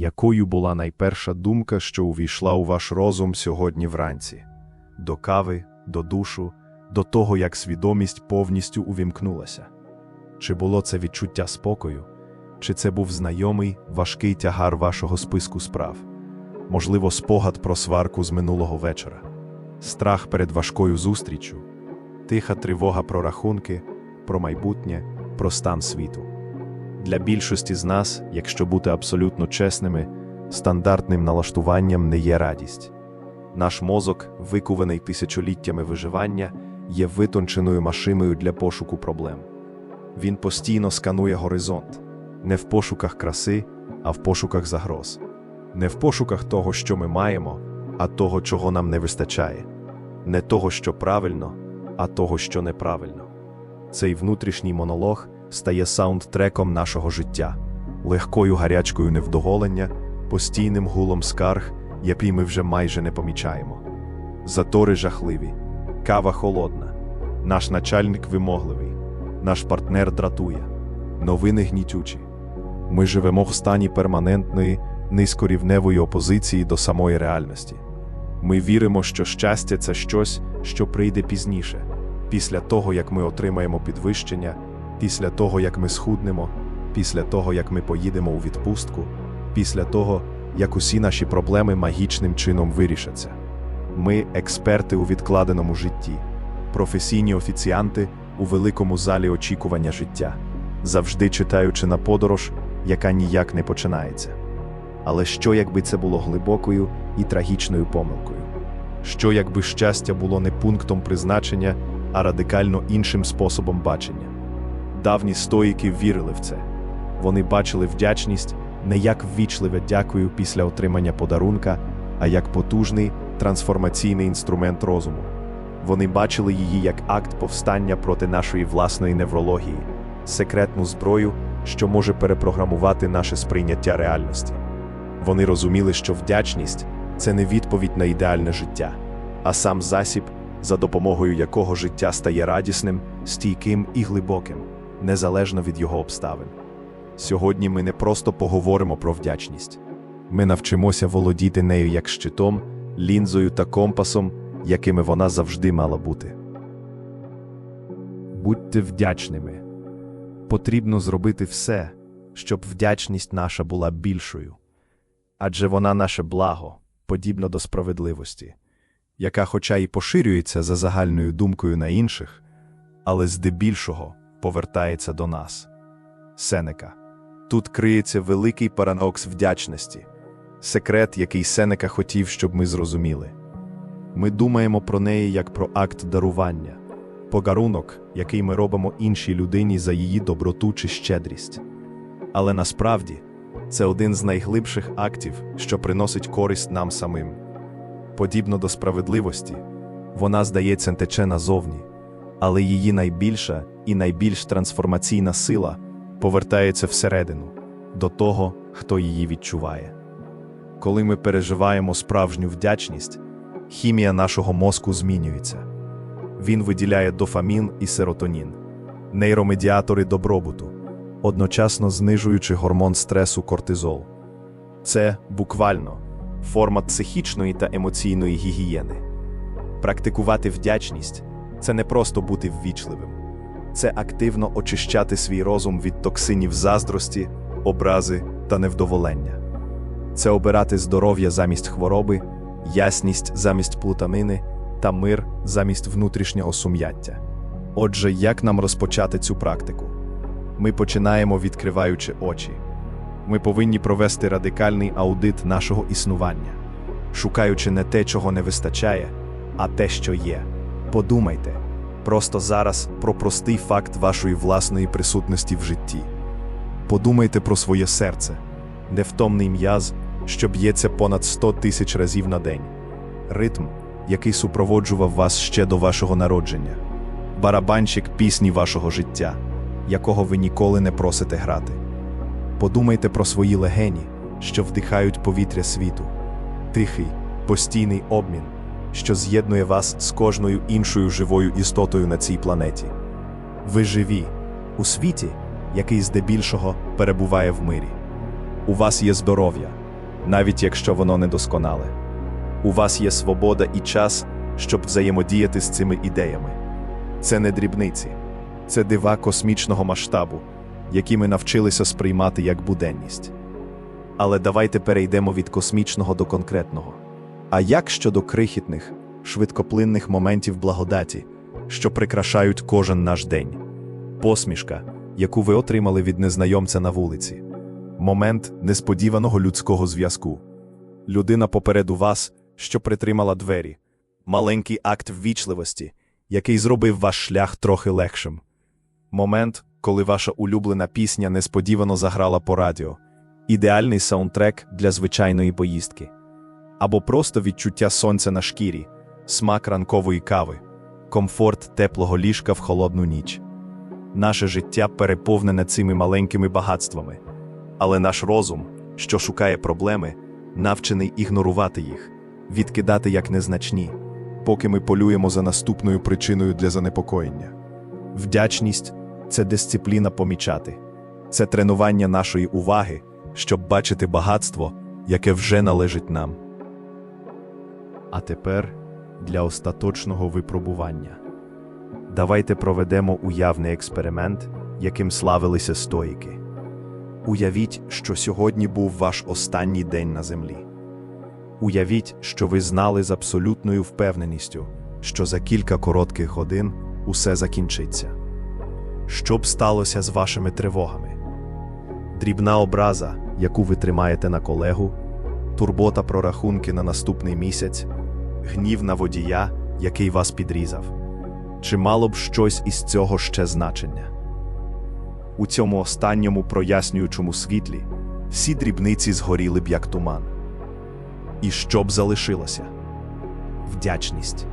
Якою була найперша думка, що увійшла у ваш розум сьогодні вранці? До кави, до душу, до того, як свідомість повністю увімкнулася? Чи було це відчуття спокою, чи це був знайомий важкий тягар вашого списку справ? Можливо, спогад про сварку з минулого вечора, страх перед важкою зустріччю, тиха тривога про рахунки, про майбутнє, про стан світу. Для більшості з нас, якщо бути абсолютно чесними, стандартним налаштуванням не є радість. Наш мозок, викуваний тисячоліттями виживання, є витонченою машиною для пошуку проблем. Він постійно сканує горизонт, не в пошуках краси, а в пошуках загроз, не в пошуках того, що ми маємо, а того, чого нам не вистачає, не того, що правильно, а того, що неправильно. Цей внутрішній монолог стає саундтреком нашого життя, легкою гарячкою невдоволення, постійним гулом скарг, який ми вже майже не помічаємо. Затори жахливі, кава холодна, наш начальник вимогливий, наш партнер дратує, новини гнітючі. Ми живемо в стані перманентної, низькорівневої опозиції до самої реальності. Ми віримо, що щастя це щось, що прийде пізніше, після того, як ми отримаємо підвищення, після того, як ми схуднемо, після того, як ми поїдемо у відпустку, після того, як усі наші проблеми магічним чином вирішаться. Ми експерти у відкладеному житті, професійні офіціанти у великому залі очікування життя, завжди читаючи на подорож, яка ніяк не починається. Але що, якби це було глибокою і трагічною помилкою? Що, якби щастя було не пунктом призначення, а радикально іншим способом бачення? Давні стоїки вірили в це. Вони бачили вдячність не як ввічливе дякую після отримання подарунка, а як потужний трансформаційний інструмент розуму. Вони бачили її як акт повстання проти нашої власної неврології, секретну зброю, що може перепрограмувати наше сприйняття реальності. Вони розуміли, що вдячність це не відповідь на ідеальне життя, а сам засіб, за допомогою якого життя стає радісним, стійким і глибоким, незалежно від його обставин. Сьогодні ми не просто поговоримо про вдячність, ми навчимося володіти нею як щитом, лінзою та компасом, якими вона завжди мала бути. Будьте вдячними. Потрібно зробити все, щоб вдячність наша була більшою. Адже вона наше благо, подібно до справедливості, яка, хоча і поширюється за загальною думкою на інших, але здебільшого повертається до нас. Сенека. Тут криється великий парадокс вдячності, секрет, який Сенека хотів, щоб ми зрозуміли. Ми думаємо про неї як про акт дарування, подарунок, який ми робимо іншій людині за її доброту чи щедрість. Але насправді це один з найглибших актів, що приносить користь нам самим. Подібно до справедливості, вона, здається, тече назовні, але її найбільша і найбільш трансформаційна сила повертається всередину, до того, хто її відчуває. Коли ми переживаємо справжню вдячність, хімія нашого мозку змінюється. Він виділяє дофамін і серотонін, нейромедіатори добробуту, одночасно знижуючи гормон стресу кортизол. Це буквально форма психічної та емоційної гігієни. Практикувати вдячність це не просто бути ввічливим, це активно очищати свій розум від токсинів заздрості, образи та невдоволення. Це обирати здоров'я замість хвороби, ясність замість плутанини та мир замість внутрішнього сум'яття. Отже, як нам розпочати цю практику? Ми починаємо відкриваючи очі. Ми повинні провести радикальний аудит нашого існування, шукаючи не те, чого не вистачає, а те, що є. Подумайте. Просто зараз про простий факт вашої власної присутності в житті. Подумайте про своє серце, невтомний м'яз, що б'ється понад 100 тисяч разів на день, ритм, який супроводжував вас ще до вашого народження, барабанщик пісні вашого життя, якого ви ніколи не просите грати. Подумайте про свої легені, що вдихають повітря світу, тихий, постійний обмін, що з'єднує вас з кожною іншою живою істотою на цій планеті. Ви живі у світі, який здебільшого перебуває в мирі. У вас є здоров'я, навіть якщо воно недосконале. У вас є свобода і час, щоб взаємодіяти з цими ідеями. Це не дрібниці, це дива космічного масштабу, які ми навчилися сприймати як буденність. Але давайте перейдемо від космічного до конкретного. А як щодо крихітних, швидкоплинних моментів благодаті, що прикрашають кожен наш день? Посмішка, яку ви отримали від незнайомця на вулиці, момент несподіваного людського зв'язку, людина попереду вас, що притримала двері, маленький акт ввічливості, який зробив ваш шлях трохи легшим. Момент, коли ваша улюблена пісня несподівано заграла по радіо, ідеальний саундтрек для звичайної поїздки, або просто відчуття сонця на шкірі, смак ранкової кави, комфорт теплого ліжка в холодну ніч. Наше життя переповнене цими маленькими багатствами, але наш розум, що шукає проблеми, навчений ігнорувати їх, відкидати як незначні, поки ми полюємо за наступною причиною для занепокоєння. Вдячність це дисципліна помічати, це тренування нашої уваги, щоб бачити багатство, яке вже належить нам. А тепер для остаточного випробування. Давайте проведемо уявний експеримент, яким славилися стоїки. Уявіть, що сьогодні був ваш останній день на землі. Уявіть, що ви знали з абсолютною впевненістю, що за кілька коротких годин усе закінчиться. Що б сталося з вашими тривогами? Дрібна образа, яку ви тримаєте на колегу, турбота про рахунки на наступний місяць, гнів на водія, який вас підрізав. Чи мало б щось із цього ще значення? У цьому останньому прояснюючому світлі всі дрібниці згоріли б як туман. І що б залишилося? Вдячність.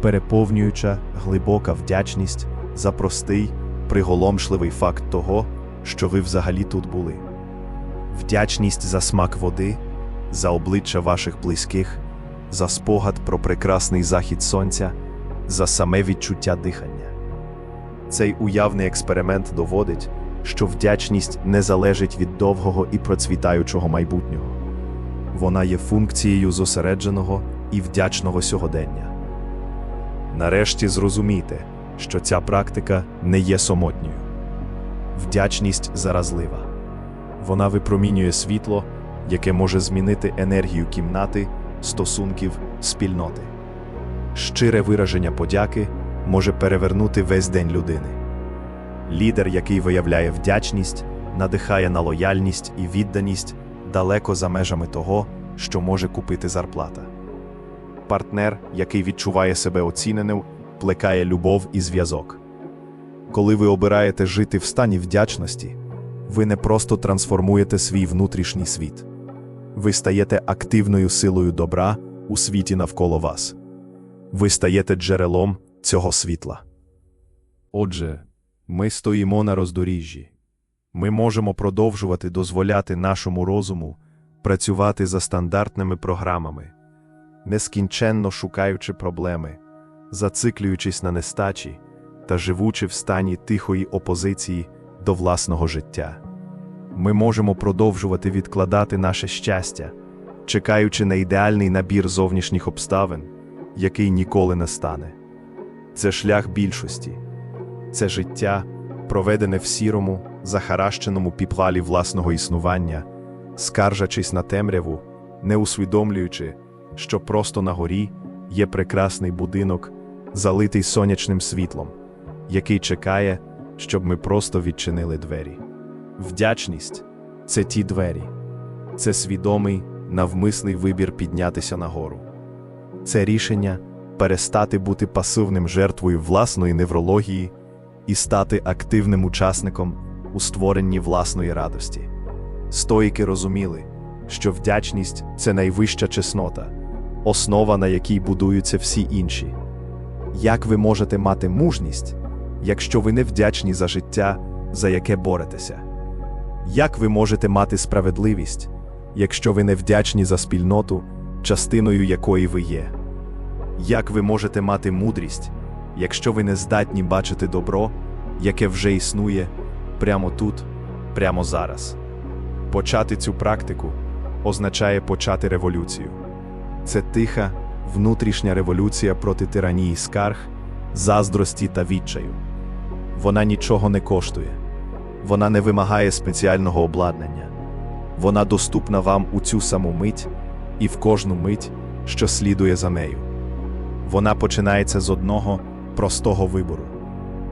Переповнююча, глибока вдячність за простий, приголомшливий факт того, що ви взагалі тут були. Вдячність за смак води, за обличчя ваших близьких, за спогад про прекрасний захід сонця, за саме відчуття дихання. Цей уявний експеримент доводить, що вдячність не залежить від довгого і процвітаючого майбутнього. Вона є функцією зосередженого і вдячного сьогодення. Нарешті зрозумійте, що ця практика не є самотньою. Вдячність заразлива. Вона випромінює світло, яке може змінити енергію кімнати, стосунків, спільноти. Щире вираження подяки може перевернути весь день людини. Лідер, який виявляє вдячність, надихає на лояльність і відданість далеко за межами того, що може купити зарплата. Партнер, який відчуває себе оціненим, плекає любов і зв'язок. Коли ви обираєте жити в стані вдячності, ви не просто трансформуєте свій внутрішній світ, ви стаєте активною силою добра у світі навколо вас. Ви стаєте джерелом цього світла. Отже, ми стоїмо на роздоріжжі. Ми можемо продовжувати дозволяти нашому розуму працювати за стандартними програмами, нескінченно шукаючи проблеми, зациклюючись на нестачі та живучи в стані тихої опозиції до власного життя. Ми можемо продовжувати відкладати наше щастя, чекаючи на ідеальний набір зовнішніх обставин, який ніколи не стане. Це шлях більшості, це життя, проведене в сірому, захаращеному піплалі власного існування, скаржачись на темряву, не усвідомлюючи, що просто на горі є прекрасний будинок, залитий сонячним світлом, який чекає, щоб ми просто відчинили двері. Вдячність це ті двері, це свідомий, навмисний вибір піднятися нагору. Це рішення перестати бути пасивним жертвою власної неврології і стати активним учасником у створенні власної радості. Стоїки розуміли, що вдячність це найвища чеснота, основа, на якій будуються всі інші. Як ви можете мати мужність, якщо ви не вдячні за життя, за яке боретеся? Як ви можете мати справедливість, якщо ви не вдячні за спільноту, частиною якої ви є? Як ви можете мати мудрість, якщо ви не здатні бачити добро, яке вже існує прямо тут, прямо зараз? Почати цю практику означає почати революцію. Це тиха, внутрішня революція проти тиранії скарг, заздрості та відчаю. Вона нічого не коштує, вона не вимагає спеціального обладнання. Вона доступна вам у цю саму мить і в кожну мить, що слідує за нею. Вона починається з одного простого вибору.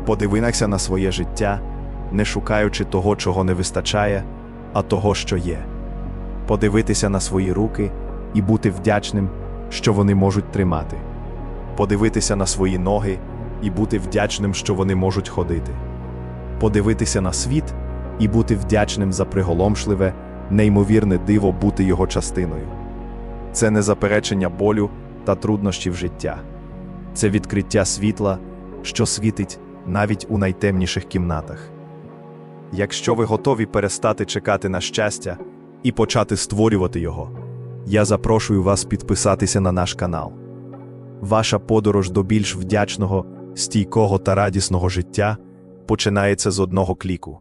Подивинася на своє життя, не шукаючи того, чого не вистачає, а того, що є. Подивитися на свої руки і бути вдячним, що вони можуть тримати. Подивитися на свої ноги і бути вдячним, що вони можуть ходити. Подивитися на світ і бути вдячним за приголомшливе, неймовірне диво бути його частиною. Це не заперечення болю та труднощів життя. Це відкриття світла, що світить навіть у найтемніших кімнатах. Якщо ви готові перестати чекати на щастя і почати створювати його, я запрошую вас підписатися на наш канал. Ваша подорож до більш вдячного, стійкого та радісного життя починається з одного кліку.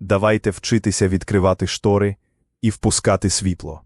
Давайте вчитися відкривати штори і впускати світло.